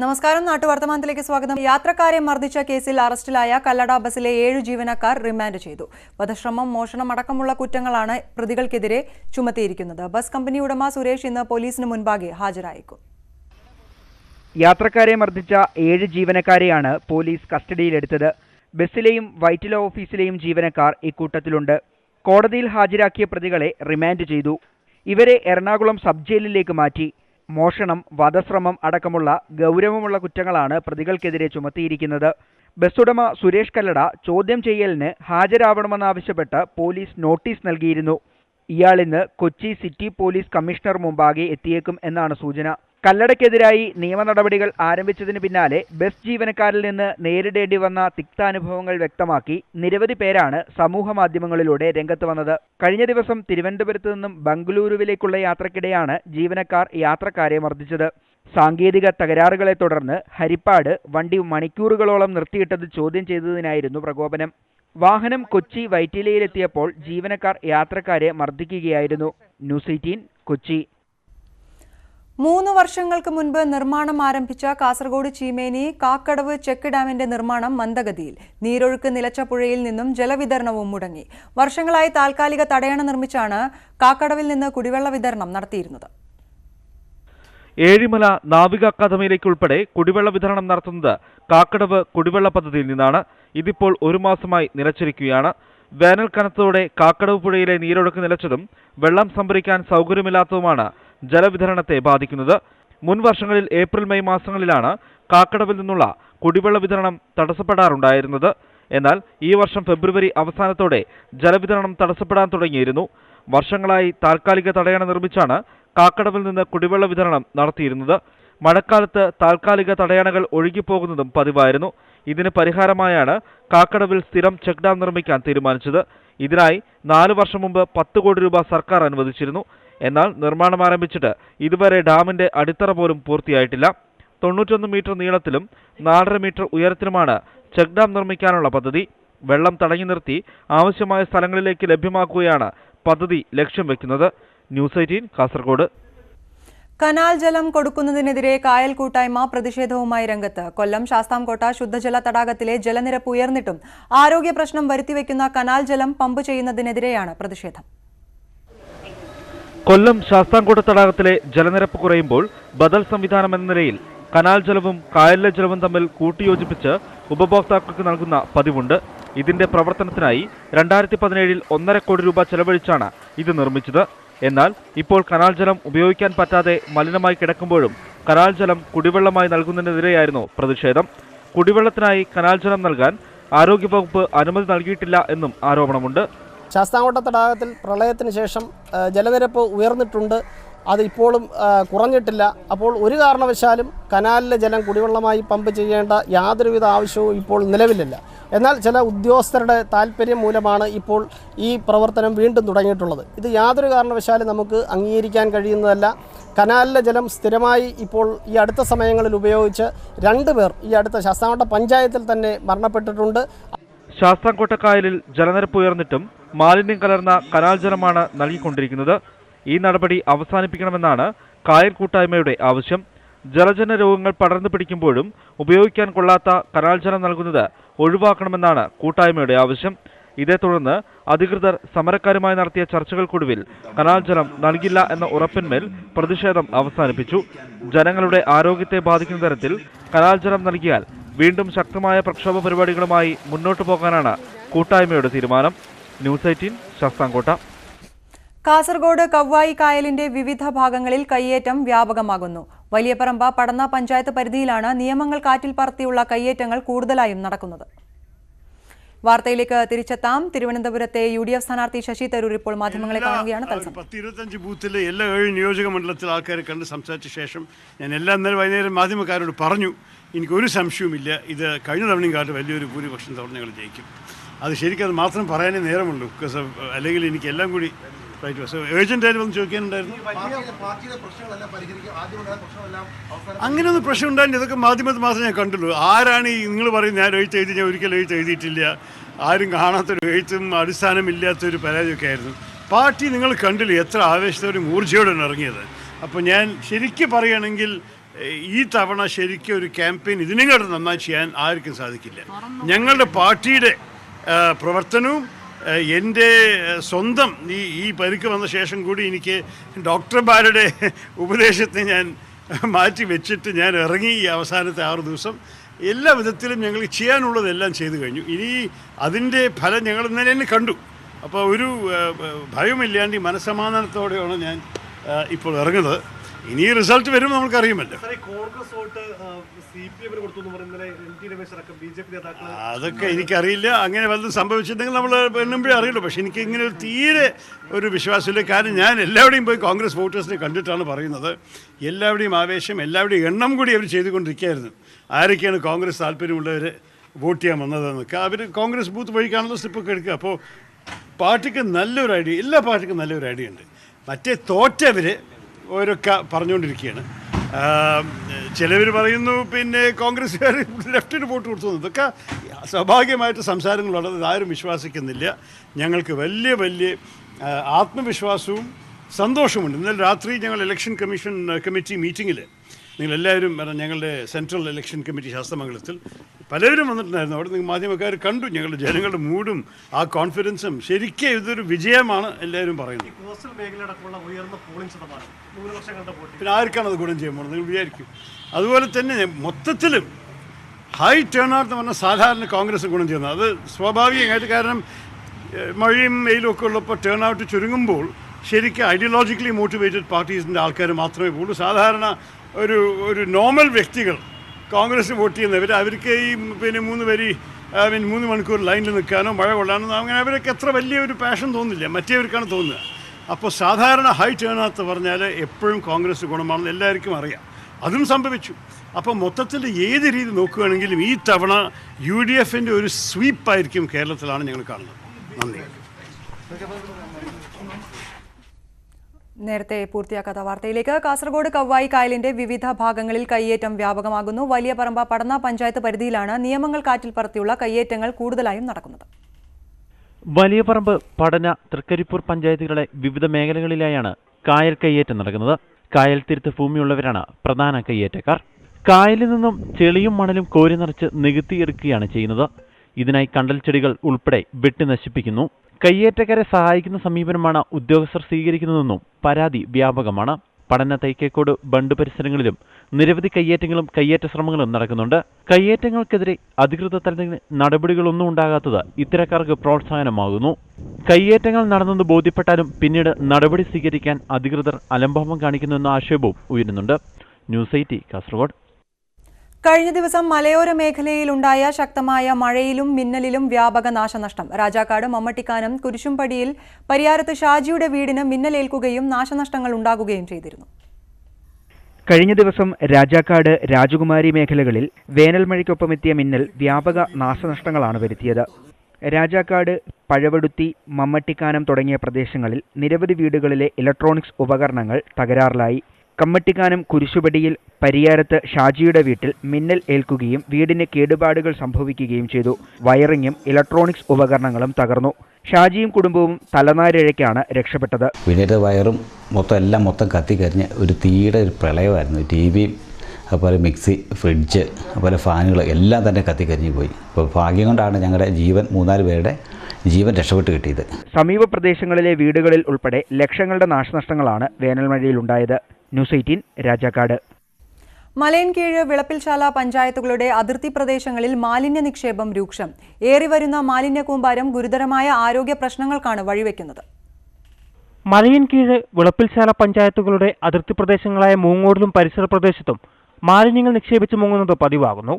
നമസ്കാരം. നാട്ടുവർത്തമാനത്തിലേക്ക് സ്വാഗതം. യാത്രക്കാരെ മർദ്ദിച്ച കേസിൽ അറസ്റ്റിലായ കല്ലട ബസിലെ ഏഴു ജീവനക്കാർ റിമാൻഡ് ചെയ്തു. വധശ്രമം മോഷണം അടക്കമുള്ള കുറ്റങ്ങളാണ് പ്രതികൾക്കെതിരെ ചുമത്തിയിരിക്കുന്നത്. ബസ് കമ്പനി ഉടമ സുരേഷ് ഇന്ന് പോലീസിന് മുൻപാകെ ഹാജരായേക്കും. യാത്രക്കാരെ മർദ്ദിച്ച ഏഴ് ജീവനക്കാരെയാണ് പോലീസ് കസ്റ്റഡിയിലെടുത്തത്. ബസ്സിലെയും വൈറ്റില ഓഫീസിലെയും ജീവനക്കാർ ഇക്കൂട്ടത്തിലുണ്ട്. കോടതിയിൽ ഹാജരാക്കിയ പ്രതികളെ റിമാൻഡ് ചെയ്തു. ഇവരെ എറണാകുളം സബ് ജയിലിലേക്ക് മാറ്റി. മോഷണം വധശ്രമം അടക്കമുള്ള ഗൗരവമുള്ള കുറ്റങ്ങളാണ് പ്രതികൾക്കെതിരെ ചുമത്തിയിരിക്കുന്നത്. ബസ്സുടമ സുരേഷ് കല്ലട ചോദ്യം ചെയ്യലിന് ഹാജരാവണമെന്നാവശ്യപ്പെട്ട് പോലീസ് നോട്ടീസ് നൽകിയിരുന്നു. ഇയാൾ ഇന്ന് കൊച്ചി സിറ്റി പോലീസ് കമ്മീഷണർ മുമ്പാകെ എത്തിയേക്കും എന്നാണ് സൂചന. കല്ലടയ്ക്കെതിരായി നിയമ നടപടികൾ ആരംഭിച്ചതിന് പിന്നാലെ ബസ് ജീവനക്കാരിൽ നിന്ന് നേരിടേണ്ടി വന്ന തിക്താനുഭവങ്ങൾ വ്യക്തമാക്കി നിരവധി പേരാണ് സമൂഹ മാധ്യമങ്ങളിലൂടെ രംഗത്ത് വന്നത്. കഴിഞ്ഞ ദിവസം തിരുവനന്തപുരത്ത് നിന്നും ബംഗളൂരുവിലേക്കുള്ള യാത്രക്കിടെയാണ് ജീവനക്കാർ യാത്രക്കാരെ മർദ്ദിച്ചത്. സാങ്കേതിക തകരാറുകളെ തുടർന്ന് ഹരിപ്പാട് വണ്ടി മണിക്കൂറുകളോളം നിർത്തിയിട്ടത് ചോദ്യം ചെയ്തതിനായിരുന്നു പ്രകോപനം. വാഹനം കൊച്ചി വൈറ്റിലയിലെത്തിയപ്പോൾ ജീവനക്കാർ യാത്രക്കാരെ മർദ്ദിക്കുകയായിരുന്നു. News Eighteen Kochi. മൂന്ന് വർഷങ്ങൾക്ക് മുൻപ് നിർമ്മാണം ആരംഭിച്ച കാസർഗോഡ് ചീമേനി കാക്കടവ് ചെക്ക് ഡാമിന്റെ നിർമ്മാണം മന്ദഗതിയിൽ. നീരൊഴുക്ക് നിലച്ച പുഴയിൽ നിന്നും ജലവിതരണവും മുടങ്ങി. വർഷങ്ങളായി താൽക്കാലിക തടയണ നിർമ്മിച്ചാണ് കാക്കടവിൽ നിന്ന് കുടിവെള്ള വിതരണം നടത്തിയിരുന്നത്. ഏഴിമല നാവിക അക്കാദമിയിലേക്കുൾപ്പെടെ കുടിവെള്ള വിതരണം നടത്തുന്നത് കാക്കടവ് കുടിവെള്ള പദ്ധതിയിൽ നിന്നാണ്. ഇതിപ്പോൾ ഒരു മാസമായി നിലച്ചിരിക്കുകയാണ്. വേനൽ കനത്തോടെ കാക്കടവ് പുഴയിലെ നീരൊഴുക്ക് നിലച്ചതും വെള്ളം സംഭരിക്കാൻ സൗകര്യമില്ലാത്തതുമാണ് ജലവിതരണത്തെ ബാധിക്കുന്നത്. മുൻ വർഷങ്ങളിൽ ഏപ്രിൽ മെയ് മാസങ്ങളിലാണ് കാക്കടവിൽ നിന്നുള്ള കുടിവെള്ള വിതരണം തടസ്സപ്പെടാറുണ്ടായിരുന്നത്. എന്നാൽ ഈ വർഷം ഫെബ്രുവരി അവസാനത്തോടെ ജലവിതരണം തടസ്സപ്പെടാൻ തുടങ്ങിയിരുന്നു. വർഷങ്ങളായി താൽക്കാലിക തടയണ നിർമ്മിച്ചാണ് കാക്കടവിൽ നിന്ന് കുടിവെള്ള വിതരണം നടത്തിയിരുന്നത്. മഴക്കാലത്ത് താൽക്കാലിക തടയണകൾ ഒഴുകിപ്പോകുന്നതും പതിവായിരുന്നു. ഇതിന് പരിഹാരമായാണ് കാക്കടവിൽ സ്ഥിരം ചെക്ക് ഡാം നിർമ്മിക്കാൻ തീരുമാനിച്ചത്. ഇതിനായി നാലു വർഷം മുമ്പ് പത്ത് കോടി രൂപ സർക്കാർ അനുവദിച്ചിരുന്നു. എന്നാൽ നിർമ്മാണം ആരംഭിച്ചിട്ട് ഇതുവരെ ഡാമിന്റെ അടിത്തറ പോലും പൂർത്തിയായിട്ടില്ല. തൊണ്ണൂറ്റൊന്ന് മീറ്റർ നീളത്തിലും നാലര മീറ്റർ ഉയരത്തിലുമാണ് ചെക്ക് ഡാം നിർമ്മിക്കാനുള്ള പദ്ധതി. വെള്ളം തടഞ്ഞു നിർത്തി ആവശ്യമായ സ്ഥലങ്ങളിലേക്ക് ലഭ്യമാക്കുകയാണ് പദ്ധതി ലക്ഷ്യം വെക്കുന്നത്. News Eighteen Kasaragod. കനാൽ ജലം കൊടുക്കുന്നതിനെതിരെ കായൽ കൂട്ടായ്മ പ്രതിഷേധവുമായി രംഗത്ത്. കൊല്ലം ശാസ്താംകോട്ട ശുദ്ധജല തടാകത്തിലെ ജലനിരപ്പ് ഉയർന്നിട്ടും ആരോഗ്യ പ്രശ്നം വരുത്തിവെക്കുന്ന കനാൽ ജലം പമ്പ് ചെയ്യുന്നതിനെതിരെയാണ് പ്രതിഷേധം. കൊല്ലം ശാസ്താംകോട്ട തടാകത്തിലെ ജലനിരപ്പ് കുറയുമ്പോൾ ബദൽ സംവിധാനം എന്ന നിലയിൽ കനാൽ ജലവും കായലിലെ ജലവും തമ്മിൽ കൂട്ടിയോജിപ്പിച്ച് ഉപഭോക്താക്കൾക്ക് നൽകുന്ന പതിവുണ്ട്. ഇതിന്റെ പ്രവർത്തനത്തിനായി രണ്ടായിരത്തി പതിനേഴിൽ ഒന്നര കോടി രൂപ ചെലവഴിച്ചാണ് ഇത് നിർമ്മിച്ചത്. എന്നാൽ ഇപ്പോൾ കനാൽ ജലം ഉപയോഗിക്കാൻ പറ്റാതെ മലിനമായി കിടക്കുമ്പോഴും കനാൽ ജലം കുടിവെള്ളമായി നൽകുന്നതിനെതിരെയായിരുന്നു പ്രതിഷേധം. കുടിവെള്ളത്തിനായി കനാൽ ജലം നൽകാൻ ആരോഗ്യവകുപ്പ് അനുമതി നൽകിയിട്ടില്ല എന്നും ആരോപണമുണ്ട്. ശാസ്താംകോട്ട തടാകത്തിൽ പ്രളയത്തിന് ശേഷം ജലനിരപ്പ് ഉയർന്നിട്ടുണ്ട്. അത് ഇപ്പോഴും കുറഞ്ഞിട്ടില്ല. അപ്പോൾ ഒരു കാരണവശാലും കനാലിലെ ജലം കുടിവെള്ളമായി പമ്പ് ചെയ്യേണ്ട യാതൊരുവിധ ആവശ്യവും ഇപ്പോൾ നിലവിലില്ല. എന്നാൽ ചില ഉദ്യോഗസ്ഥരുടെ താല്പര്യം മൂലമാണ് ഇപ്പോൾ ഈ പ്രവർത്തനം വീണ്ടും തുടങ്ങിയിട്ടുള്ളത്. ഇത് യാതൊരു കാരണവശാലും നമുക്ക് അംഗീകരിക്കാൻ കഴിയുന്നതല്ല. കനാലിലെ ജലം സ്ഥിരമായി ഇപ്പോൾ ഈ അടുത്ത സമയങ്ങളിൽ ഉപയോഗിച്ച് രണ്ട് പേർ ഈ അടുത്ത ശാസ്താംകോട്ട പഞ്ചായത്തിൽ തന്നെ മരണപ്പെട്ടിട്ടുണ്ട്. ശാസ്താംകോട്ട കായലിൽ ജലനിരപ്പ് ഉയർന്നിട്ടും മാലിന്യം കലർന്ന കനാൽ ജലമാണ് നൽകിക്കൊണ്ടിരിക്കുന്നത്. ഈ നടപടി അവസാനിപ്പിക്കണമെന്നാണ് കായൽ കൂട്ടായ്മയുടെ ആവശ്യം. ജലജന്യ രോഗങ്ങൾ പടർന്നു പിടിക്കുമ്പോഴും ഉപയോഗിക്കാൻ കൊള്ളാത്ത കനാൽ ജലം നൽകുന്നത് ഒഴിവാക്കണമെന്നാണ് കൂട്ടായ്മയുടെ ആവശ്യം. ഇതേ തുടർന്ന് അധികൃതർ സമരക്കാരുമായി നടത്തിയ ചർച്ചകൾക്കൊടുവിൽ കനാൽ ജലം നൽകില്ല എന്ന ഉറപ്പിന്മേൽ പ്രതിഷേധം അവസാനിപ്പിച്ചു. ജനങ്ങളുടെ ആരോഗ്യത്തെ ബാധിക്കുന്ന തരത്തിൽ കനാൽ ജലം നൽകിയാൽ വീണ്ടും ശക്തമായ പ്രക്ഷോഭ പരിപാടികളുമായി മുന്നോട്ടു പോകാനാണ് കൂട്ടായ്മയുടെ തീരുമാനം. News Eighteen Sasthamkotta. Kasaragod Kavvayi കായലിന്റെ വിവിധ ഭാഗങ്ങളിൽ കയ്യേറ്റം വ്യാപകമാകുന്നു. വലിയപറമ്പ പടന്ന പഞ്ചായത്ത് പരിധിയിലാണ് നിയമങ്ങൾ കാറ്റിൽ പറത്തിയുള്ള കയ്യേറ്റങ്ങൾ കൂടുതലായും നടക്കുന്നത്. വാർത്തയിലേക്ക് തിരിച്ചെത്താം. തിരുവനന്തപുരത്തെ യു ഡി എഫ് സ്ഥാനാർത്ഥി ശശി തരൂർ ഇപ്പോൾ മാധ്യമങ്ങളെ കാണുകയാണ് പത്തിരുപത്തഞ്ച് ബൂത്തിലെ എല്ലാ ഏഴ് നിയോജക മണ്ഡലത്തിലെ ആൾക്കാരെ കണ്ട് സംസാരിച്ച ശേഷം ഞാൻ എല്ലാ നേരം വൈകുന്നേരം മാധ്യമക്കാരോട് പറഞ്ഞു. എനിക്കൊരു സംശയവുമില്ല. ഇത് കഴിഞ്ഞ തവണയും കാട്ട് വലിയൊരു ഭൂരിപക്ഷം തവണ ഞങ്ങൾ ജയിക്കും. അത് ശരിക്കും അത് മാത്രം പറയാനേ നേരമുള്ളൂ. ബിക്കോസ് അല്ലെങ്കിൽ എനിക്ക് എല്ലാം കൂടി അങ്ങനെയൊന്നും പ്രശ്നം ഉണ്ടായിരുന്നു ഇതൊക്കെ മാധ്യമത്തിൽ മാത്രമേ ഞാൻ കണ്ടുള്ളൂ. ആരാണ് ഈ നിങ്ങൾ പറയും ഞാൻ എഴുത്ത് എഴുതി ഞാൻ ഒരിക്കലും എഴുത്ത് എഴുതിയിട്ടില്ല. ആരും കാണാത്തൊരു എഴുത്തും അടിസ്ഥാനമില്ലാത്തൊരു പരാതിയൊക്കെ ആയിരുന്നു. പാർട്ടി നിങ്ങൾ കണ്ടില്ല എത്ര ആവേശത്തോടും ഊർജയോടും ഇറങ്ങിയത്. അപ്പോൾ ഞാൻ ശരിക്കും പറയുകയാണെങ്കിൽ ഈ തവണ ശരിക്കും ഒരു ക്യാമ്പയിൻ ഇതിനെക്കാട്ടും നന്നായി ചെയ്യാൻ ആർക്കും സാധിക്കില്ല. ഞങ്ങളുടെ പാർട്ടിയുടെ പ്രവർത്തനവും എന്റെ സ്വന്തം ഈ ഈ പരിക്ക് വന്ന ശേഷം കൂടി എനിക്ക് ഡോക്ടർമാരുടെ ഉപദേശത്തെ ഞാൻ മാറ്റി വെച്ചിട്ട് ഞാൻ ഇറങ്ങി ഈ അവസാനത്തെ ആറു ദിവസം എല്ലാ വിധത്തിലും ഞങ്ങൾ ചെയ്യാനുള്ളതെല്ലാം ചെയ്തു കഴിഞ്ഞു. ഇനി അതിന്റെ ഫലം ഞങ്ങൾ ഇന്നലെ തന്നെ കണ്ടു. അപ്പോൾ ഒരു ഭയമില്ലാണ്ട് മനസ്സമാധാനത്തോടെയാണ് ഞാൻ ഇപ്പോൾ ഇറങ്ങുന്നത്. ഇനി റിസൾട്ട് വരും നമുക്കറിയുമല്ലോ അതൊക്കെ എനിക്കറിയില്ല. അങ്ങനെ വല്ലതും സംഭവിച്ചിട്ടുണ്ടെങ്കിൽ നമ്മൾ എണ്ണുമ്പോഴേ അറിയുള്ളൂ. പക്ഷെ എനിക്ക് ഇങ്ങനെ ഒരു തീരെ ഒരു വിശ്വാസമില്ല. കാരണം ഞാൻ എല്ലാവരുടെയും പോയി കോൺഗ്രസ് വോട്ടേഴ്സിനെ കണ്ടിട്ടാണ് പറയുന്നത്. എല്ലാവരുടെയും ആവേശം എല്ലാവരുടെയും എണ്ണം കൂടി അവർ ചെയ്തുകൊണ്ടിരിക്കുകയായിരുന്നു. ആരൊക്കെയാണ് കോൺഗ്രസ് താല്പര്യമുള്ളവർ വോട്ട് ചെയ്യാൻ വന്നതെന്നൊക്കെ. അവർ കോൺഗ്രസ് ബൂത്ത് വഴിക്കാണല്ലോ സ്ലിപ്പൊക്കെ എടുക്കുക. അപ്പോൾ പാർട്ടിക്ക് നല്ലൊരു ഐഡിയ എല്ലാ പാർട്ടിക്കും നല്ലൊരു ഐഡിയ ഉണ്ട്. മറ്റേ തോറ്റവർ ഓരോക്കെ പറഞ്ഞുകൊണ്ടിരിക്കുകയാണ്. ചിലവർ പറയുന്നു പിന്നെ കോൺഗ്രസ്സുകാർ ലെഫ്റ്റിന് വോട്ട് കൊടുത്തു. ഇതൊക്കെ സ്വാഭാവികമായിട്ട് സംസാരങ്ങളുള്ളത് ഇതാരും വിശ്വസിക്കുന്നില്ല. ഞങ്ങൾക്ക് വലിയ വലിയ ആത്മവിശ്വാസവും സന്തോഷമുണ്ട്. ഇന്നലെ രാത്രി ഞങ്ങൾ ഇലക്ഷൻ കമ്മീഷൻ കമ്മിറ്റി മീറ്റിങ്ങിൽ നിങ്ങളെല്ലാവരും വരണം. ഞങ്ങളുടെ സെൻട്രൽ ഇലക്ഷൻ കമ്മിറ്റി ശാസ്ത്രമംഗലത്തിൽ പലരും വന്നിട്ടുണ്ടായിരുന്നു. അവിടെ നിങ്ങൾ മാധ്യമക്കാർ കണ്ടു ഞങ്ങളുടെ ജനങ്ങളുടെ മൂടും ആ കോൺഫിഡൻസും. ശരിക്കും ഇതൊരു വിജയമാണ് എല്ലാവരും പറയുന്നത്. പിന്നെ ആർക്കാണ് അത് ഗുണം ചെയ്യാൻ പോകുന്നത്? നിങ്ങൾ വിചാരിക്കും. അതുപോലെ തന്നെ മൊത്തത്തിലും ഹൈ ടേൺ ഔട്ട് എന്ന് പറഞ്ഞാൽ സാധാരണ കോൺഗ്രസ് ഗുണം ചെയ്യുന്നത്. അത് സ്വാഭാവികമായിട്ട് കാരണം മഴയും വെയിലും ഒക്കെ ഉള്ളപ്പോൾ ടേൺ ഔട്ട് ചുരുങ്ങുമ്പോൾ ശരിക്കും ഐഡിയോളജിക്കലി മോട്ടിവേറ്റഡ് പാർട്ടീസിന്റെ ആൾക്കാർ മാത്രമേ പോകുള്ളൂ സാധാരണ ഒരു ഒരു നോർമൽ വ്യക്തികൾ കോൺഗ്രസ് വോട്ട് ചെയ്യുന്നവർ അവർക്ക് ഈ പിന്നെ മൂന്ന് വരി ഐ മീൻ മൂന്ന് മണിക്കൂർ ലൈനിൽ നിൽക്കാനോ മഴ കൊള്ളാനോ അങ്ങനെ അവരൊക്കെ എത്ര വലിയ ഒരു പാഷൻ തോന്നുന്നില്ല. മറ്റേവർക്കാണ് തോന്നുക. അപ്പോൾ സാധാരണ ഹൈ ഔട്ട് പറഞ്ഞാൽ എപ്പോഴും കോൺഗ്രസ് ഗുണമാണെന്ന് എല്ലാവർക്കും അറിയാം. അതും സംഭവിച്ചു. അപ്പോൾ മൊത്തത്തിൽ ഏത് രീതി നോക്കുകയാണെങ്കിലും ഈ തവണ യു ഡി എഫിന്റെ ഒരു സ്വീപ്പായിരിക്കും കേരളത്തിലാണ് ഞങ്ങൾ കാണുന്നത്. നന്ദി. നേരത്തെ പൂർത്തിയാക്കാത്ത വാർത്തയിലേക്ക്. കാസർഗോഡ് കവ്വായി കായലിന്റെ വിവിധ ഭാഗങ്ങളിൽ കയ്യേറ്റം വ്യാപകമാകുന്നു. വലിയ പറമ്പ പടന്ന പഞ്ചായത്ത് പരിധിയിലാണ് നിയമങ്ങൾ കാറ്റിൽ പറത്തിയുള്ള കയ്യേറ്റങ്ങൾ കൂടുതലായും നടക്കുന്നത്. വലിയ പറമ്പ് പഠന തൃക്കരിപ്പൂർ പഞ്ചായത്തുകളെ വിവിധ മേഖലകളിലായാണ് കായൽ കയ്യേറ്റം നടക്കുന്നത്. കായൽ തിരുത്ത് ഭൂമിയുള്ളവരാണ് പ്രധാന കയ്യേറ്റക്കാർ. കായലിൽ നിന്നും ചെളിയും മണലും കോരി നിറച്ച് നികത്തിയെടുക്കുകയാണ് ചെയ്യുന്നത്. ഇതിനായി കണ്ടൽ ചെടികൾ ഉൾപ്പെടെ വെട്ടി നശിപ്പിക്കുന്നു. കയ്യേറ്റക്കാരെ സഹായിക്കുന്ന സമീപനമാണ് ഉദ്യോഗസ്ഥർ സ്വീകരിക്കുന്നതെന്നും പരാതി വ്യാപകമാണ്. പഠന തൈക്കേക്കോട് ബണ്ട് പരിസരങ്ങളിലും നിരവധി കയ്യേറ്റങ്ങളും കയ്യേറ്റ ശ്രമങ്ങളും നടക്കുന്നുണ്ട്. കയ്യേറ്റങ്ങൾക്കെതിരെ അധികൃത തലത്തിൽ നടപടികളൊന്നും ഉണ്ടാകാത്തത് ഇത്തരക്കാർക്ക് പ്രോത്സാഹനമാകുന്നു. കയ്യേറ്റങ്ങൾ നടന്നെന്ന് ബോധ്യപ്പെട്ടാലും പിന്നീട് നടപടി സ്വീകരിക്കാൻ അധികൃതർ അലംഭാവം കാണിക്കുന്നുവെന്ന ആക്ഷേപവും ഉയരുന്നുണ്ട്. News Eighteen Kasaragod. കഴിഞ്ഞ ദിവസം മലയോര മേഖലയിലുണ്ടായ ശക്തമായ മഴയിലും മിന്നലിലും വ്യാപക നാശനഷ്ടം. രാജാക്കാട് മമ്മട്ടിക്കാനം കുരിശുംപടിയിൽ പരിയാരത്ത് ഷാജിയുടെ വീടിന് മിന്നലേൽക്കുകയും നാശനഷ്ടങ്ങൾ ഉണ്ടാകുകയും ചെയ്തിരുന്നു. കഴിഞ്ഞ ദിവസം രാജാക്കാട് രാജകുമാരി മേഖലകളിൽ വേനൽ മഴയ്ക്കൊപ്പമെത്തിയ മിന്നൽ വ്യാപക നാശനഷ്ടങ്ങളാണ് വരുത്തിയത്. രാജാക്കാട് പഴവടുത്തി മമ്മട്ടിക്കാനം തുടങ്ങിയ പ്രദേശങ്ങളിൽ നിരവധി വീടുകളിലെ ഇലക്ട്രോണിക്സ് ഉപകരണങ്ങൾ തകരാറിലായി. കമ്മട്ടിക്കാനം കുരിശുപടിയിൽ പരിയാരത്ത് ഷാജിയുടെ വീട്ടിൽ മിന്നൽ ഏൽക്കുകയും വീടിന് കേടുപാടുകൾ സംഭവിക്കുകയും ചെയ്തു. വയറിങ്ങും ഇലക്ട്രോണിക്സ് ഉപകരണങ്ങളും തകർന്നു. ഷാജിയും കുടുംബവും തലനാരിഴയ്ക്കാണ് രക്ഷപ്പെട്ടത്. പിന്നീട് വയറും മൊത്തം എല്ലാം മൊത്തം കത്തിക്കരിഞ്ഞ് ഒരു തീയുടെ ഒരു പ്രളയമായിരുന്നു. ടി വിയും അതുപോലെ മിക്സി ഫ്രിഡ്ജ് അതുപോലെ ഫാനുകൾ എല്ലാം തന്നെ കത്തിക്കരിഞ്ഞ് പോയി. അപ്പോൾ ഭാഗ്യം കൊണ്ടാണ് ഞങ്ങളുടെ ജീവൻ മൂന്നാൽ പേരുടെ ജീവൻ രക്ഷപ്പെട്ട് കിട്ടിയത്. സമീപ പ്രദേശങ്ങളിലെ വീടുകളിൽ ഉൾപ്പെടെ ലക്ഷങ്ങളുടെ നാശനഷ്ടങ്ങളാണ് വേനൽമഴയിൽ മഴയിലുണ്ടായത് ന്യൂസ് എയ്റ്റീൻ രാജാക്കാട്. മലയൻകീഴ് വിളപ്പിൽശാല പഞ്ചായത്തുകളുടെ അതിർത്തി പ്രദേശങ്ങളിൽ മാലിന്യ നിക്ഷേപം രൂക്ഷം. ഏറിവരുന്ന മാലിന്യ കൂമ്പാരം ഗുരുതരമായ ആരോഗ്യ പ്രശ്നങ്ങൾക്കാണ് വഴിവെക്കുന്നത്. മലയൻകീഴ് വിളപ്പിൽശാല പഞ്ചായത്തുകളുടെ അതിർത്തി പ്രദേശങ്ങളായ മൂങ്ങോടിലും പരിസര പ്രദേശത്തും മാലിന്യങ്ങൾ നിക്ഷേപിച്ച് മുങ്ങുന്നത് പതിവാകുന്നു.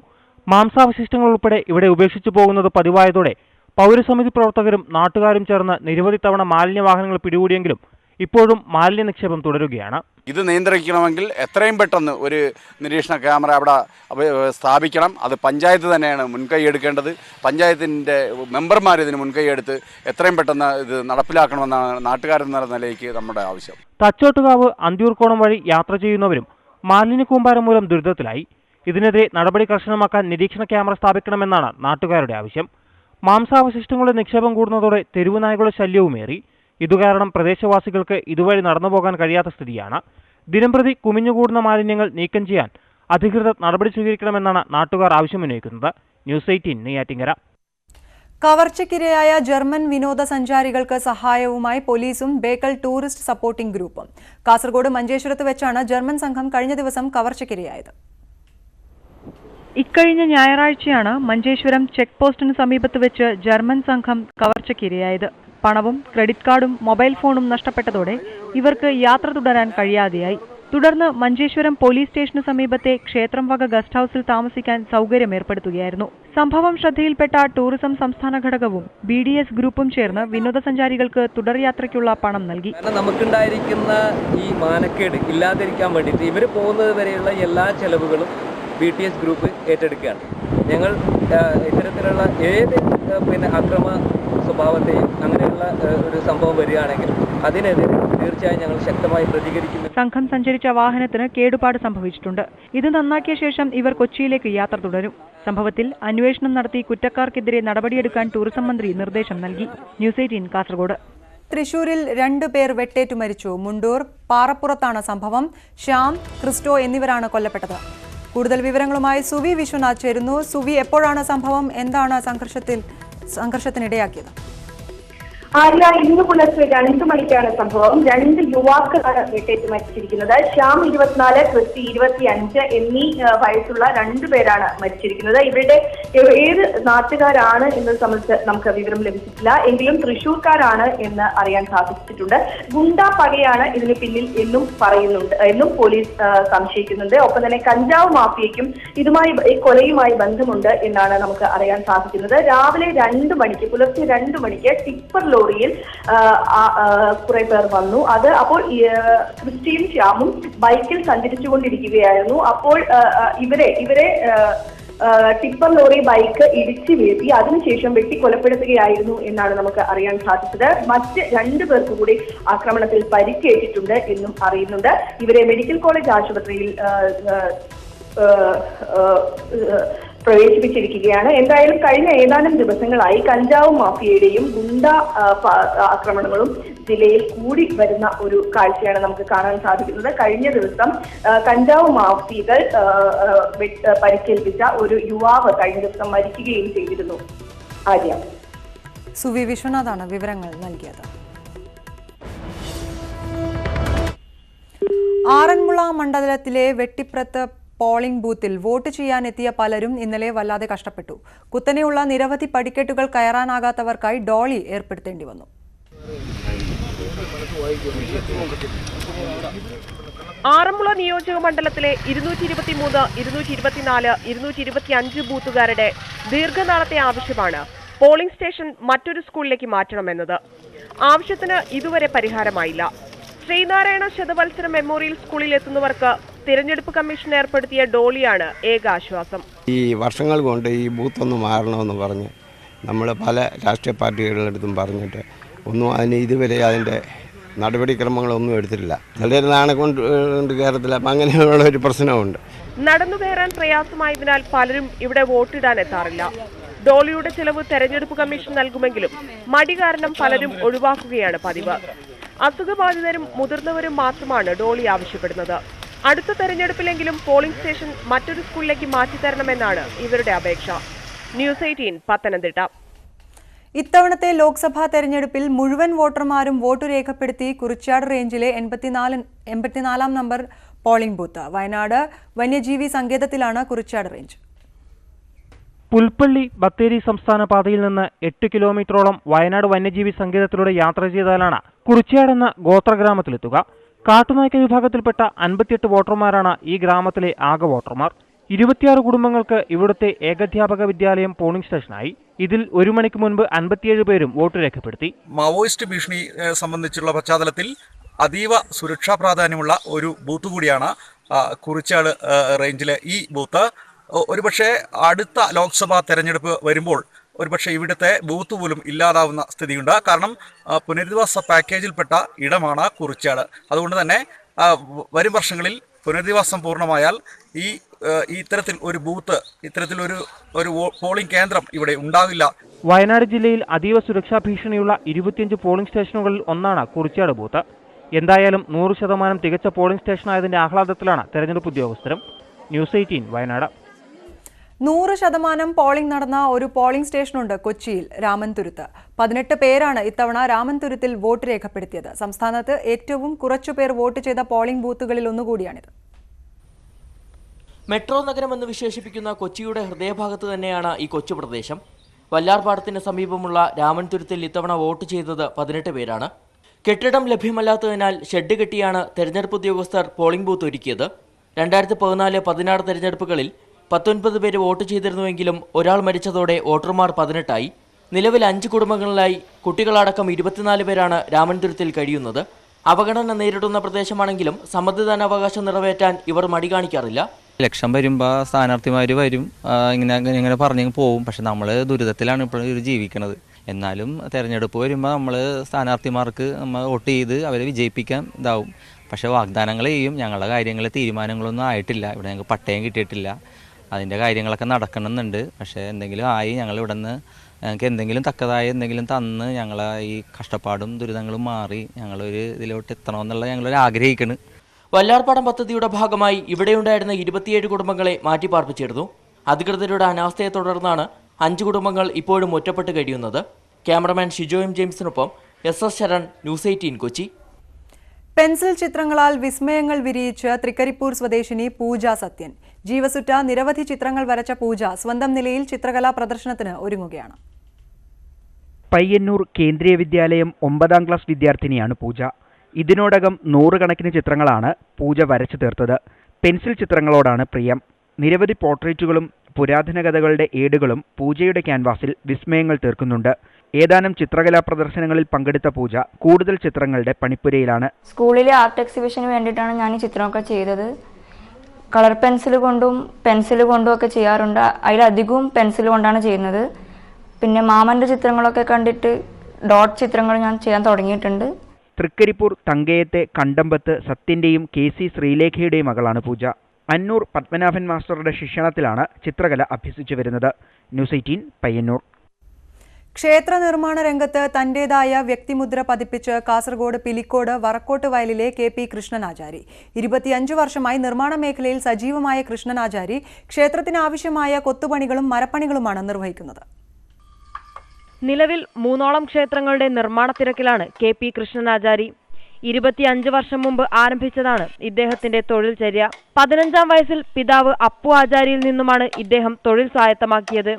മാംസാവശിഷ്ടങ്ങൾ ഉൾപ്പെടെ ഇവിടെ ഉപേക്ഷിച്ചു പോകുന്നത് പതിവായതോടെ പൗരസമിതി പ്രവർത്തകരും നാട്ടുകാരും ചേർന്ന് നിരവധി തവണ മാലിന്യ വാഹനങ്ങൾ പിടികൂടിയെങ്കിലും ഇപ്പോഴും മാലിന്യ നിക്ഷേപം തുടരുകയാണ്. ഇത് നിയന്ത്രിക്കണമെങ്കിൽ എത്രയും പെട്ടെന്ന് ഒരു നിരീക്ഷണ ക്യാമറ അവിടെ സ്ഥാപിക്കണം. അത് പഞ്ചായത്ത് തന്നെയാണ് മുൻകൈ എടുക്കേണ്ടത്. പഞ്ചായത്തിന്റെ മെമ്പർമാർ ഇതിന് മുൻകൈ എടുത്ത് എത്രയും പെട്ടെന്ന് ഇത് നടപ്പിലാക്കണമെന്നാണ് നാട്ടുകാരെന്ന നിലയ്ക്ക് നമ്മുടെ ആവശ്യം. തച്ചോട്ടുകാവ് അന്തിയൂർക്കോണം വഴി യാത്ര ചെയ്യുന്നവരും മാലിന്യ കൂമ്പാരം മൂലം ദുരിതത്തിലായി. ഇതിനെതിരെ നടപടി കർശനമാക്കാൻ നിരീക്ഷണ ക്യാമറ സ്ഥാപിക്കണമെന്നാണ് നാട്ടുകാരുടെ ആവശ്യം. മാംസാവശിഷ്ടങ്ങളുടെ നിക്ഷേപം കൂടുന്നതോടെ തെരുവുനായകളുടെ ശല്യവുമേറി. ഇതുകാരണം പ്രദേശവാസികൾക്ക് ഇതുവഴി നടന്നു പോകാൻ കഴിയാത്ത സ്ഥിതിയാണ്. ദിനംപ്രതി കുമിഞ്ഞുകൂടുന്ന മാലിന്യങ്ങൾ നീക്കം ചെയ്യാൻ അധികൃതർ നടപടി സ്വീകരിക്കണമെന്നാണ് നാട്ടുകാർ ആവശ്യമുന്നയിക്കുന്നത്. News Eighteen Neyyattinkara. കവർച്ചയ്ക്കിരയായ ജർമ്മൻ വിനോദസഞ്ചാരികൾക്ക് സഹായവുമായി പോലീസും ബേക്കൽ ടൂറിസ്റ്റ് സപ്പോർട്ടിംഗ് ഗ്രൂപ്പും. കാസർഗോഡ് മഞ്ചേശ്വരത്ത് വെച്ചാണ് ജർമ്മൻ സംഘം കഴിഞ്ഞ ദിവസം കവർച്ചയ്ക്കിരയായത്. ഇക്കഴിഞ്ഞ ഞായറാഴ്ചയാണ് മഞ്ചേശ്വരം ചെക്ക് പോസ്റ്റിന് സമീപത്ത് വെച്ച് ജർമ്മൻ സംഘം കവർച്ചയ്ക്കിരയായത്. പണവും ക്രെഡിറ്റ് കാർഡും മൊബൈൽ ഫോണും നഷ്ടപ്പെട്ടതോടെ ഇവർക്ക് യാത്ര തുടരാൻ കഴിയാതെയായി. തുടർന്ന് മഞ്ചേശ്വരം പോലീസ് സ്റ്റേഷന് സമീപത്തെ ക്ഷേത്രം വക ഗസ്റ്റ് ഹൌസിൽ താമസിക്കാൻ സൗകര്യം ഏർപ്പെടുത്തുകയായിരുന്നു. സംഭവം ശ്രദ്ധയിൽപ്പെട്ട ടൂറിസം സംസ്ഥാന ഘടകവും ബി ഡി എസ് ഗ്രൂപ്പും ചേർന്ന് വിനോദസഞ്ചാരികൾക്ക് തുടർയാത്രയ്ക്കുള്ള പണം നൽകി. നമുക്കുണ്ടായിരിക്കുന്ന ഈ മാനക്കേട് ഇല്ലാതിരിക്കാൻ വേണ്ടിയിട്ട് ഇവർ പോകുന്നത് വരെയുള്ള എല്ലാ ചെലവുകളും ബി ടി എസ് ഗ്രൂപ്പ് ഏറ്റെടുക്കുകയാണ്. ഞങ്ങൾ ഇത്തരത്തിലുള്ള ഏത് പിന്നെ അക്രമ സ്വഭാവത്തെയും അങ്ങനെയുള്ള ഒരു സംഭവം വരികയാണെങ്കിൽ അതിനെതിരെ തീർച്ചയായും ഞങ്ങൾ ശക്തമായി പ്രതികരിക്കുന്നു. സംഘം സഞ്ചരിച്ച വാഹനത്തിന് കേടുപാട് സംഭവിച്ചിട്ടുണ്ട്. ഇത് നന്നാക്കിയ ശേഷം ഇവർ കൊച്ചിയിലേക്ക് യാത്ര തുടരും. സംഭവത്തിൽ അന്വേഷണം നടത്തി കുറ്റക്കാർക്കെതിരെ നടപടിയെടുക്കാൻ ടൂറിസം മന്ത്രി നിർദ്ദേശം നൽകി. News Eighteen Kasaragod. തൃശൂരിൽ രണ്ടു പേർ വെട്ടേറ്റു മരിച്ചു. മുണ്ടൂർ പാറപ്പുറത്താണ് സംഭവം. ശ്യാം ക്രിസ്റ്റോ എന്നിവരാണ് കൊല്ലപ്പെട്ടത്. കൂടുതൽ വിവരങ്ങളുമായി സുവി വിശ്വനാഥ് ചേരുന്നു. സുവി എപ്പോഴാണ് സംഭവം? എന്താണ് സംഘർഷത്തിൽ സംഘർഷത്തിനിടയാക്കിയത് ആര്യ ഇന്ന് പുലർച്ചെ രണ്ടു മണിക്കാണ് സംഭവം? രണ്ട് യുവാക്കളാണ് വെട്ടേറ്റ് മരിച്ചിരിക്കുന്നത്. ശ്യാം ഇരുപത്തിനാല് ക്രിസ്തി ഇരുപത്തി അഞ്ച് എന്നീ വയസ്സുള്ള രണ്ടുപേരാണ് മരിച്ചിരിക്കുന്നത്. ഇവരുടെ ഏത് നാട്ടുകാരാണ് എന്നത് സംബന്ധിച്ച് നമുക്ക് വിവരം ലഭിച്ചിട്ടില്ല. എങ്കിലും തൃശൂർക്കാരാണ് എന്ന് അറിയാൻ സാധിച്ചിട്ടുണ്ട്. ഗുണ്ട പകയാണ് ഇതിന് പിന്നിൽ എന്നും പറയുന്നുണ്ട് എന്നും പോലീസ് സംശയിക്കുന്നുണ്ട്. ഒപ്പം തന്നെ കഞ്ചാവ് മാഫിയയ്ക്കും ഇതുമായി കൊലയുമായി ബന്ധമുണ്ട് എന്നാണ് നമുക്ക് അറിയാൻ സാധിക്കുന്നത്. രാവിലെ രണ്ട് മണിക്ക് പുലർച്ചെ രണ്ട് മണിക്ക് ടിപ്പർ ലോറിയിൽ കുറെ പേർ വന്നു. അത് അപ്പോൾ ക്രിസ്റ്റിയും ശ്യാമും ബൈക്കിൽ സഞ്ചരിച്ചുകൊണ്ടിരിക്കുകയായിരുന്നു. അപ്പോൾ ഇവരെ ഇവരെ ടിപ്പർ ലോറി ബൈക്ക് ഇടിച്ചു വീഴ്ത്തി അതിനുശേഷം വെട്ടിക്കൊലപ്പെടുത്തുകയായിരുന്നു എന്നാണ് നമുക്ക് അറിയാൻ സാധിച്ചത്. മറ്റ് രണ്ടു പേർക്ക് കൂടി ആക്രമണത്തിൽ പരിക്കേറ്റിട്ടുണ്ട് എന്നും അറിയുന്നുണ്ട്. ഇവരെ മെഡിക്കൽ കോളേജ് ആശുപത്രിയിൽ പ്രവേശിപ്പിച്ചിരിക്കുകയാണ്. എന്തായാലും കഴിഞ്ഞ ഏതാനും ദിവസങ്ങളായി കഞ്ചാവ് മാഫിയയുടെയും ഗുണ്ട ആക്രമണങ്ങളും ജില്ലയിൽ കൂടി വരുന്ന ഒരു കാഴ്ചയാണ് നമുക്ക് കാണാൻ സാധിക്കുന്നത്. കഴിഞ്ഞ ദിവസം കഞ്ചാവ് മാഫികൾ പരിക്കേൽപ്പിച്ച ഒരു യുവാവ് കഴിഞ്ഞ ദിവസം മരിക്കുകയും ചെയ്തിരുന്നു. ആര്യ. സുവി വിശ്വനാഥാണ് വിവരങ്ങൾ നൽകിയത്. ആറന്മുള മണ്ഡലത്തിലെ വെട്ടിപ്രത്ത് പോളിംഗ് ബൂത്തിൽ വോട്ട് ചെയ്യാനെത്തിയ പലരും ഇന്നലെ വല്ലാതെ കഷ്ടപ്പെട്ടു. കുത്തനെയുള്ള നിരവധി പടിക്കെട്ടുകൾ കയറാനാകാത്തവർക്കായി ഡോളി ഏർപ്പെടുത്തേണ്ടി വന്നു. ആറന്മുള നിയോജക മണ്ഡലത്തിലെ ഇരുന്നൂറ്റി ഇരുപത്തിമൂന്ന് ഇരുന്നൂറ്റി ഇരുപത്തിനാല് ഇരുന്നൂറ്റി ഇരുപത്തി അഞ്ച് ബൂത്തുകാരുടെ ദീർഘനാളത്തെ ആവശ്യമാണ് പോളിംഗ് സ്റ്റേഷൻ മറ്റൊരു സ്കൂളിലേക്ക് മാറ്റണമെന്നത്. ആവശ്യത്തിന് ഇതുവരെ പരിഹാരമായില്ല. ശ്രീനാരായണ ശതവത്സര മെമ്മോറിയൽ സ്കൂളിൽ എത്തുന്നവർക്ക് തിരഞ്ഞെടുപ്പ് കമ്മീഷൻ ഏർപ്പെടുത്തിയ ഡോളിയാണ് ഏക ആശ്വാസം ഈ വർഷങ്ങൾ കൊണ്ട് ഈ ബൂത്ത് ഒന്ന് മാറണമെന്ന് പറഞ്ഞ് നമ്മൾ പല രാഷ്ട്രീയ പാർട്ടികളുടെ അടുത്തും പറഞ്ഞിട്ട് ഒന്നും അതിന് ഇതുവരെ അതിന്റെ നടപടിക്രമങ്ങളൊന്നും എടുത്തിട്ടില്ല. ചിലർ നാണെ കൊണ്ട് കൊണ്ട് കയറത്തില്ല അപ്പം അങ്ങനെയുള്ള ഒരു പ്രശ്നമുണ്ട്. നടന്നു കയറാൻ പ്രയാസമായതിനാൽ പലരും ഇവിടെ വോട്ടിടാൻ എത്താറില്ല. ഡോളിയുടെ ചെലവ് തെരഞ്ഞെടുപ്പ് കമ്മീഷൻ നൽകുമെങ്കിലും മടി കാരണം പലരും ഒഴിവാക്കുകയാണ് പതിവ്. അസുഖബാധിതരും മുതിർന്നവരും മാത്രമാണ് ഡോളി ആവശ്യപ്പെടുന്നത്. അടുത്ത തെരഞ്ഞെടുപ്പിലെങ്കിലും പോളിംഗ് സ്റ്റേഷൻ മറ്റൊരു സ്കൂളിലേക്ക് മാറ്റിത്തരണമെന്നാണ് ഇവരുടെ അപേക്ഷ. News Eighteen Pathanamthitta. ഇത്തവണത്തെ ലോക്സഭാ തെരഞ്ഞെടുപ്പിൽ മുഴുവൻ വോട്ടർമാരും വോട്ട് രേഖപ്പെടുത്തി കുറിച്ചാട് റേഞ്ചിലെ എൺപത്തിനാല് എൺപത്തിനാലാം നമ്പർ പോളിംഗ് ബൂത്ത്. വയനാട് വന്യജീവി സങ്കേതത്തിലാണ് കുറിച്ചാട് റേഞ്ച്. പുൽപ്പള്ളി ബത്തേരി സംസ്ഥാന പാതയിൽ നിന്ന് എട്ട് കിലോമീറ്ററോളം വയനാട് വന്യജീവി സങ്കേതത്തിലൂടെ യാത്ര ചെയ്താലാണ് കുറിച്ചാടെന്ന ഗോത്രഗ്രാമത്തിലെത്തുക. കാട്ടുനായ്ക്ക വിഭാഗത്തിൽപ്പെട്ട അൻപത്തിയെട്ട് വോട്ടർമാരാണ് ഈ ഗ്രാമത്തിലെ ആകെ വോട്ടർമാർ. ഇരുപത്തിയാറ് കുടുംബങ്ങൾക്ക് ഇവിടുത്തെ ഏകാധ്യാപക വിദ്യാലയം പോളിംഗ് സ്റ്റേഷനായി. ഇതിൽ ഒരു മണിക്ക് മുൻപ് അൻപത്തിയേഴ് പേരും വോട്ട് രേഖപ്പെടുത്തി. മാവോയിസ്റ്റ് ഭീഷണി സംബന്ധിച്ചുള്ള പശ്ചാത്തലത്തിൽ അതീവ സുരക്ഷാ പ്രാധാന്യമുള്ള ഒരു ബൂത്ത് കൂടിയാണ് കുറിച്ചാട് റേഞ്ചിലെ ഈ ബൂത്ത്. ഒരുപക്ഷെ അടുത്ത ലോക്സഭാ തെരഞ്ഞെടുപ്പ് വരുമ്പോൾ ഒരുപക്ഷെ ഇവിടുത്തെ ബൂത്ത് പോലും ഇല്ലാതാവുന്ന സ്ഥിതിയുണ്ട്. കാരണം പുനരധിവാസ പാക്കേജിൽപ്പെട്ട ഇടമാണ് കുറിച്ചാട്. അതുകൊണ്ട് തന്നെ വരും വർഷങ്ങളിൽ പുനരധിവാസം പൂർണമായാൽ ഈ ഇത്തരത്തിൽ ഒരു ബൂത്ത് ഇത്തരത്തിലൊരു ഒരു ഒരു പോളിംഗ് കേന്ദ്രം ഇവിടെ ഉണ്ടാവില്ല. വയനാട് ജില്ലയിൽ അതീവ സുരക്ഷാ ഭീഷണിയുള്ള ഇരുപത്തിയഞ്ച് പോളിംഗ് സ്റ്റേഷനുകളിൽ ഒന്നാണ് കുറിച്ചാട് ബൂത്ത്. എന്തായാലും നൂറ് ശതമാനം തികച്ച പോളിംഗ് സ്റ്റേഷനായതിന്റെ ആഹ്ലാദത്തിലാണ് തെരഞ്ഞെടുപ്പ് ഉദ്യോഗസ്ഥരും. News Eighteen Wayanad. നൂറ് ശതമാനം പോളിംഗ് നടന്ന ഒരു പോളിംഗ് സ്റ്റേഷനുണ്ട് കൊച്ചിയിൽ രാമൻതുരുത്ത്. പതിനെട്ട് പേരാണ് ഇത്തവണ രാമൻതുരുത്തിൽ വോട്ട് രേഖപ്പെടുത്തിയത്. സംസ്ഥാനത്ത് ഏറ്റവും കുറച്ചു പേർ വോട്ട് ചെയ്ത പോളിംഗ് ബൂത്തുകളിൽ ഒന്നുകൂടിയാണിത്. മെട്രോ നഗരം എന്ന് വിശേഷിപ്പിക്കുന്ന കൊച്ചിയുടെ ഹൃദയഭാഗത്ത് തന്നെയാണ് ഈ കൊച്ചു പ്രദേശം. വല്ലാർപാടത്തിന് സമീപമുള്ള രാമൻതുരുത്തിൽ ഇത്തവണ വോട്ട് ചെയ്തത് പതിനെട്ട് പേരാണ്. കെട്ടിടം ലഭ്യമല്ലാത്തതിനാൽ ഷെഡ് കെട്ടിയാണ് തെരഞ്ഞെടുപ്പ് ഉദ്യോഗസ്ഥർ പോളിംഗ് ബൂത്ത് ഒരുക്കിയത്. രണ്ടായിരത്തി പതിനാല് പതിനാറ് തെരഞ്ഞെടുപ്പുകളിൽ പത്തൊൻപത് പേര് വോട്ട് ചെയ്തിരുന്നുവെങ്കിലും ഒരാൾ മരിച്ചതോടെ വോട്ടർമാർ പതിനെട്ടായി. നിലവിൽ അഞ്ച് കുടുംബങ്ങളിലായി കുട്ടികളടക്കം ഇരുപത്തിനാല് പേരാണ് രാമൻതുരത്തിൽ കഴിയുന്നത്. അവഗണന നേരിടുന്ന പ്രദേശമാണെങ്കിലും സമ്മതിദാനാവകാശം നിറവേറ്റാൻ ഇവർ മടി കാണിക്കാറില്ല. ലക്ഷം വരുമ്പോൾ സ്ഥാനാർത്ഥിമാർ വരും. ഇങ്ങനെ ഇങ്ങനെ പറഞ്ഞു പോകും പക്ഷെ നമ്മൾ ദുരിതത്തിലാണ് ഇപ്പോൾ ജീവിക്കുന്നത് എന്നാലും തെരഞ്ഞെടുപ്പ് വരുമ്പോൾ നമ്മൾ സ്ഥാനാർത്ഥിമാർക്ക് നമ്മൾ വോട്ട് ചെയ്ത് അവരെ വിജയിപ്പിക്കാൻ ഇതാവും. പക്ഷേ വാഗ്ദാനങ്ങൾ ചെയ്യും. ഞങ്ങളുടെ കാര്യങ്ങൾ തീരുമാനങ്ങളൊന്നും ആയിട്ടില്ല. ഇവിടെ ഞങ്ങൾക്ക് പട്ടയം കിട്ടിയിട്ടില്ല. അതിന്റെ കാര്യങ്ങളൊക്കെ നടക്കണമെന്നുണ്ട്. പക്ഷേ എന്തെങ്കിലും ആയി ഞങ്ങൾ ഇവിടെ നിന്ന് ഞങ്ങൾക്ക് എന്തെങ്കിലും തക്കതായ എന്തെങ്കിലും തന്ന് ഞങ്ങളെ ഈ കഷ്ടപ്പാടും ദുരിതങ്ങളും മാറി ഞങ്ങളൊരു ഇതിലോട്ട് എത്തണമെന്നുള്ള ഞങ്ങളൊരു ആഗ്രഹിക്കുന്നു വല്ലാർപ്പാടം പദ്ധതിയുടെ ഭാഗമായി ഇവിടെയുണ്ടായിരുന്ന ഇരുപത്തിയേഴ് കുടുംബങ്ങളെ മാറ്റിപ്പാർപ്പിച്ചിരുന്നു അധികൃതരുടെ അനാസ്ഥയെ തുടർന്നാണ് അഞ്ച് കുടുംബങ്ങൾ ഇപ്പോഴും ഒറ്റപ്പെട്ട് കഴിയുന്നത്. Cameraman Shijo M ജെയിംസിനൊപ്പം S S Saran news eighteen Kochi. Pencil ചിത്രങ്ങളാൽ വിസ്മയങ്ങൾ വിരിയിച്ച് തൃക്കരിപ്പൂർ സ്വദേശിനി പൂജ സത്യൻ. ജീവസുറ്റ നിരവധി ചിത്രങ്ങൾ വരച്ച പൂജ സ്വന്തം നിലയിൽ ചിത്രകലാ പ്രദർശനത്തിന് ഒരുങ്ങുകയാണ്. പയ്യന്നൂർ കേന്ദ്രീയ വിദ്യാലയം ഒമ്പതാം ക്ലാസ് വിദ്യാർത്ഥിനിയാണ് പൂജ. ഇതിനോടകം നൂറുകണക്കിന് ചിത്രങ്ങളാണ് പൂജ വരച്ചു തീർത്തത്. പെൻസിൽ ചിത്രങ്ങളോടാണ് പ്രിയം. നിരവധി പോർട്രേറ്റുകളും പുരാതന കഥകളുടെ ഏടുകളും പൂജയുടെ ക്യാൻവാസിൽ വിസ്മയങ്ങൾ തീർക്കുന്നുണ്ട്. ഏതാനും ചിത്രകലാ പ്രദർശനങ്ങളിൽ പങ്കെടുത്ത പൂജ കൂടുതൽ ചിത്രങ്ങളുടെ പണിപ്പുരയിലാണ്. സ്കൂളിലെ ആർട്ട് എക്സിബിഷന് വേണ്ടിയിട്ടാണ് ഞാൻ ഈ ചിത്രമൊക്കെ ചെയ്തത്. കളർ പെൻസിൽ കൊണ്ടും പെൻസിൽ കൊണ്ടും ഒക്കെ ചെയ്യാറുണ്ട്. അതിലധികവും പെൻസിൽ കൊണ്ടാണ് ചെയ്യുന്നത്. പിന്നെ മാമന്റെ ചിത്രങ്ങളൊക്കെ കണ്ടിട്ട് ഡോട്ട് ചിത്രങ്ങൾ ഞാൻ ചെയ്യാൻ തുടങ്ങിയിട്ടുണ്ട്. തൃക്കരിപ്പൂർ തങ്കയത്തെ കണ്ടമ്പത്ത് സത്യന്റെയും കെ സി ശ്രീലേഖയുടെയും മകളാണ് പൂജ. അന്നൂർ പത്മനാഭൻ മാസ്റ്ററുടെ ശിക്ഷണത്തിലാണ് ചിത്രകല അഭ്യസിച്ചു വരുന്നത്. News Eighteen Payyanur. ക്ഷേത്ര നിർമ്മാണ രംഗത്ത് തന്റേതായ വ്യക്തിമുദ്ര പതിപ്പിച്ച് കാസർഗോഡ് പിലിക്കോട് വറക്കോട്ട് വയലിലെ കെ പി കൃഷ്ണനാചാരി. ഇരുപത്തിയഞ്ചു വർഷമായി നിർമ്മാണ മേഖലയിൽ സജീവമായ കൃഷ്ണനാചാരി ക്ഷേത്രത്തിനാവശ്യമായ കൊത്തുപണികളും മരപ്പണികളുമാണ് നിർവഹിക്കുന്നത്. നിലവിൽ മൂന്നോളം ക്ഷേത്രങ്ങളുടെ നിർമ്മാണ തിരക്കിലാണ് കെ പി കൃഷ്ണനാചാരി. ഇരുപത്തിയഞ്ച് വർഷം മുമ്പ് ആരംഭിച്ചതാണ് ഇദ്ദേഹത്തിന്റെ തൊഴിൽ ചര്യ. പതിനഞ്ചാം വയസ്സിൽ പിതാവ് അപ്പു ആചാരിയിൽ നിന്നുമാണ് ഇദ്ദേഹം തൊഴിൽ സ്വായത്തമാക്കിയത്.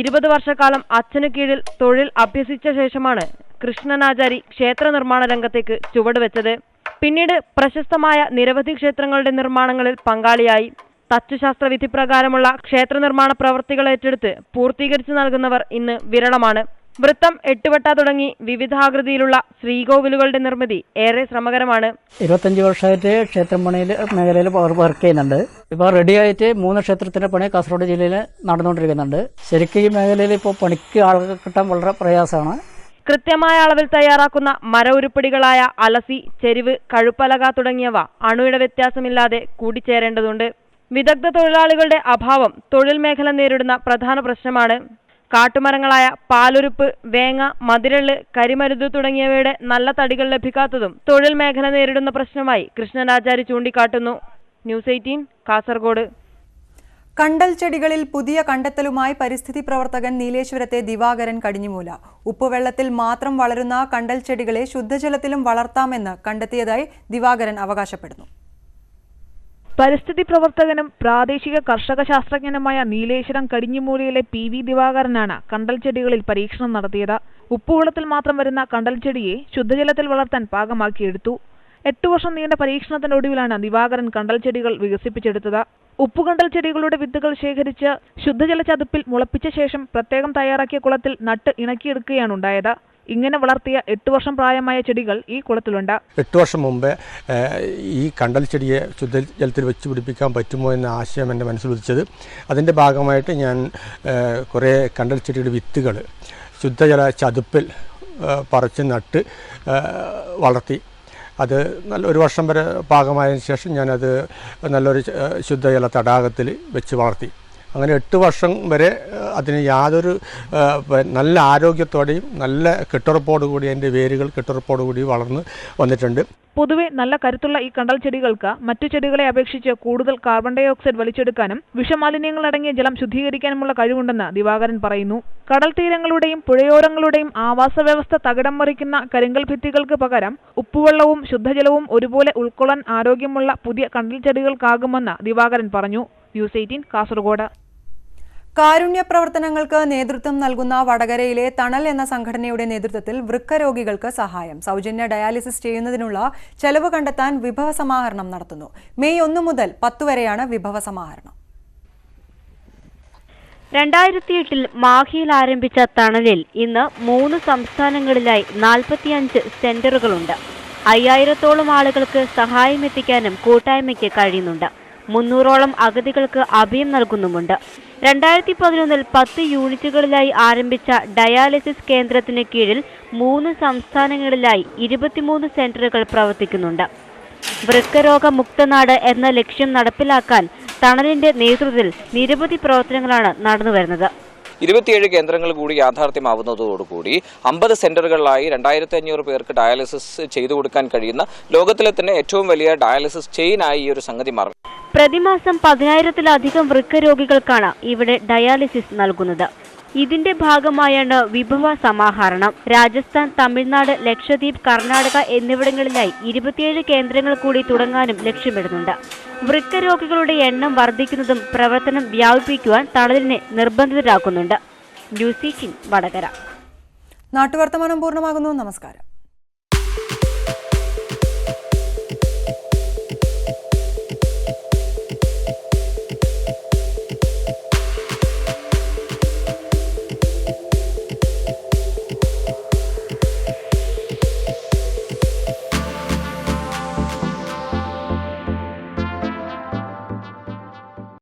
ഇരുപത് വർഷക്കാലം അച്ഛനു കീഴിൽ തൊഴിൽ അഭ്യസിച്ച ശേഷമാണ് കൃഷ്ണനാചാരി ക്ഷേത്ര നിർമ്മാണ രംഗത്തേക്ക് ചുവടുവെച്ചത് പിന്നീട് പ്രശസ്തമായ നിരവധി ക്ഷേത്രങ്ങളുടെ നിർമ്മാണങ്ങളിൽ പങ്കാളിയായി. തച്ചുശാസ്ത്ര വിധിപ്രകാരമുള്ള ക്ഷേത്ര നിർമ്മാണ പ്രവൃത്തികൾ ഏറ്റെടുത്ത് പൂർത്തീകരിച്ചു നൽകുന്നവർ ഇന്ന് വിരളമാണ്. വൃത്തം എട്ടുവട്ട തുടങ്ങി വിവിധാകൃതിയിലുള്ള ശ്രീകോവിലുകളുടെ നിർമ്മിതി ഏറെ ശ്രമകരമാണ്. ഇരുപത്തഞ്ച് വർഷമായിട്ട് ക്ഷേത്രം പണിയിൽ മേഖലയിൽ വർക്ക് ചെയ്യുന്നുണ്ട്. ഇപ്പോൾ റെഡിയായിട്ട് മൂന്ന് ക്ഷേത്രത്തിന്റെ പണി കാസർഗോഡ് ജില്ലയിൽ നടന്നുകൊണ്ടിരിക്കുന്നുണ്ട്. ശരിക്കും ഈ മേഖലയിൽ ഇപ്പോൾ പണിക്ക് ആളുകൾ കിട്ടാൻ വളരെ പ്രയാസമാണ്. കൃത്യമായ അളവിൽ തയ്യാറാക്കുന്ന മര ഉരുപ്പടികളായ അലസി ചെരുവ് കഴുപ്പലക തുടങ്ങിയവ അണുയുടെ വ്യത്യാസമില്ലാതെ കൂടിച്ചേരേണ്ടതുണ്ട്. വിദഗ്ധ തൊഴിലാളികളുടെ അഭാവം തൊഴിൽ മേഖല നേരിടുന്ന പ്രധാന പ്രശ്നമാണ്. കാട്ടുമരങ്ങളായ പാലുരുപ്പ് വേങ്ങ മതിരള്ള് കരിമരുത് തുടങ്ങിയവയുടെ നല്ല തടികൾ ലഭിക്കാത്തതും തൊഴിൽ മേഖല നേരിടുന്ന പ്രശ്നമായി കൃഷ്ണനാചാരി ചൂണ്ടിക്കാട്ടുന്നു. News Eighteen Kasaragod. കണ്ടൽ ചെടികളിൽ പുതിയ കണ്ടെത്തലുമായി പരിസ്ഥിതി പ്രവർത്തകൻ നീലേശ്വരത്തെ ദിവാകരൻ കടിഞ്ഞുമൂല. ഉപ്പുവെള്ളത്തിൽ മാത്രം വളരുന്ന കണ്ടൽ ചെടികളെ ശുദ്ധജലത്തിലും വളർത്താമെന്ന് കണ്ടെത്തിയതായി ദിവാകരൻ അവകാശപ്പെടുന്നു. പരിസ്ഥിതി പ്രവർത്തകനും പ്രാദേശിക കർഷക ശാസ്ത്രജ്ഞനുമായ നീലേശ്വരം കടിഞ്ഞിമൂലയിലെ പി വി ദിവാകരനാണ് കണ്ടൽ ചെടികളിൽ പരീക്ഷണം നടത്തിയത്. ഉപ്പുവെള്ളത്തിൽ മാത്രം വരുന്ന കണ്ടൽ ചെടിയെ ശുദ്ധജലത്തിൽ വളർത്താൻ പാകമാക്കിയെടുത്തു. എട്ടു വർഷം നീണ്ട പരീക്ഷണത്തിനൊടുവിലാണ് ദിവാകരൻ കണ്ടൽ ചെടികൾ വികസിപ്പിച്ചെടുത്തത്. ഉപ്പുകണ്ടൽ ചെടികളുടെ വിത്തുകൾ ശേഖരിച്ച് ശുദ്ധജല ചതുപ്പിൽ മുളപ്പിച്ച ശേഷം പ്രത്യേകം തയ്യാറാക്കിയ കുളത്തിൽ നട്ട് ഇണക്കിയെടുക്കുകയാണ് ഉണ്ടായത്. ഇങ്ങനെ വളർത്തിയ എട്ടു വർഷം പ്രായമായ ചെടികൾ ഈ കുളത്തിലുണ്ട്. എട്ട് വർഷം മുമ്പേ ഈ കണ്ടൽ ചെടിയെ ശുദ്ധജലത്തിൽ വെച്ച് പിടിപ്പിക്കാൻ പറ്റുമോ എന്ന ആശയം എന്റെ മനസ്സിൽ ഉദിച്ചത്. അതിന്റെ ഭാഗമായിട്ട് ഞാൻ കുറേ കണ്ടൽ ചെടിയുടെ വിത്തുകൾ ശുദ്ധജല ചതുപ്പിൽ പറിച്ച് നട്ട് വളർത്തി. അത് നല്ല ഒരു വർഷം വരെ പാകമായതിനു ശേഷം ഞാനത് നല്ലൊരു ശുദ്ധജല തടാകത്തിൽ വെച്ച് വളർത്തി. അങ്ങനെ എട്ട് വർഷം വരെ അതിന് യാതൊരു നല്ല ആരോഗ്യത്തോടെയും നല്ല കെട്ടുറപ്പോടുകൂടി അതിന്റെ വേരുകൾ കെട്ടുറപ്പോടുകൂടി വളർന്ന് വന്നിട്ടുണ്ട്. പൊതുവെ നല്ല കരുത്തുള്ള ഈ കണ്ടൽ ചെടികൾക്ക് മറ്റു ചെടികളെ അപേക്ഷിച്ച് കൂടുതൽ കാർബൺ ഡൈ ഓക്സൈഡ് വലിച്ചെടുക്കാനും വിഷമാലിന്യങ്ങൾ അടങ്ങിയ ജലം ശുദ്ധീകരിക്കാനുമുള്ള കഴിവുണ്ടെന്ന് ദിവാകരൻ പറയുന്നു. കടൽ തീരങ്ങളുടെയും പുഴയോരങ്ങളുടെയും ആവാസ വ്യവസ്ഥ തകിടം മറിക്കുന്ന കരിങ്കൽ ഭിത്തികൾക്ക് പകരം ഉപ്പുവെള്ളവും ശുദ്ധജലവും ഒരുപോലെ ഉൾക്കൊള്ളാൻ ആരോഗ്യമുള്ള പുതിയ കണ്ടൽ ചെടികൾക്കാകുമെന്ന് ദിവാകരൻ പറഞ്ഞു. News Eighteen Kasaragod. കാരുണ്യ പ്രവർത്തനങ്ങൾക്ക് നേതൃത്വം നൽകുന്ന വടകരയിലെ തണൽ എന്ന സംഘടനയുടെ നേതൃത്വത്തിൽ വൃക്കരോഗികൾക്ക് സഹായം. സൗജന്യ ഡയാലിസിസ് ചെയ്യുന്നതിനുള്ള ചെലവ് കണ്ടെത്താൻ വിഭവ സമാഹരണം നടത്തുന്നു. മെയ് ഒന്ന് മുതൽ പത്ത് വരെയാണ് വിഭവ സമാഹരണം. രണ്ടായിരത്തി എട്ടിൽ മാഹിയിൽ ആരംഭിച്ച തണലിൽ ഇന്ന് മൂന്ന് സംസ്ഥാനങ്ങളിലായി നാൽപ്പത്തിയഞ്ച് സെന്ററുകളുണ്ട്. അയ്യായിരത്തോളം ആളുകൾക്ക് സഹായമെത്തിക്കാനും കൂട്ടായ്മയ്ക്ക് കഴിയുന്നുണ്ട്. മുന്നൂറോളം അഗതികൾക്ക് അഭയം നൽകുന്നുമുണ്ട്. രണ്ടായിരത്തി പതിനൊന്നിൽ പത്ത് യൂണിറ്റുകളിലായി ആരംഭിച്ച ഡയാലിസിസ് കേന്ദ്രത്തിന് കീഴിൽ മൂന്ന് സംസ്ഥാനങ്ങളിലായി ഇരുപത്തിമൂന്ന് സെന്ററുകൾ പ്രവർത്തിക്കുന്നുണ്ട്. വൃക്കരോഗ മുക്തനാട് എന്ന ലക്ഷ്യം നടപ്പിലാക്കാൻ തണലിന്റെ നേതൃത്വത്തിൽ നിരവധി പ്രവർത്തനങ്ങളാണ് നടന്നുവരുന്നത്. ഇരുപത്തിയേഴ് കേന്ദ്രങ്ങൾ കൂടി യാഥാർത്ഥ്യമാവുന്നതോടുകൂടി അമ്പത് സെന്ററുകളിലായി രണ്ടായിരത്തി അഞ്ഞൂറ് പേർക്ക് ഡയാലിസിസ് ചെയ്തു കൊടുക്കാൻ കഴിയുന്ന ലോകത്തിലെ തന്നെ ഏറ്റവും വലിയ ഡയാലിസിസ് ചെയിനായി ഈ ഒരു സംഗതി മാറും. പ്രതിമാസം പതിനായിരത്തിലധികം വൃക്ക രോഗികൾക്കാണ് ഇവിടെ ഡയാലിസിസ് നൽകുന്നത്. ഇതിന്റെ ഭാഗമായാണ് വിഭവ സമാഹരണം. രാജസ്ഥാൻ തമിഴ്നാട് ലക്ഷദ്വീപ് കർണാടക എന്നിവിടങ്ങളിലായി ഇരുപത്തിയേഴ് കേന്ദ്രങ്ങൾ കൂടി തുടങ്ങാനും ലക്ഷ്യമിടുന്നുണ്ട്. വൃക്ക രോഗികളുടെ എണ്ണം വർദ്ധിക്കുന്നതും പ്രവർത്തനം വ്യാപിപ്പിക്കുവാൻ തണലിനെ നിർബന്ധിതരാക്കുന്നുണ്ട്. ന്യൂസ് വടകര. നാട്ടുവർത്തമാനം പൂർണമാകുന്നു. നമസ്കാരം.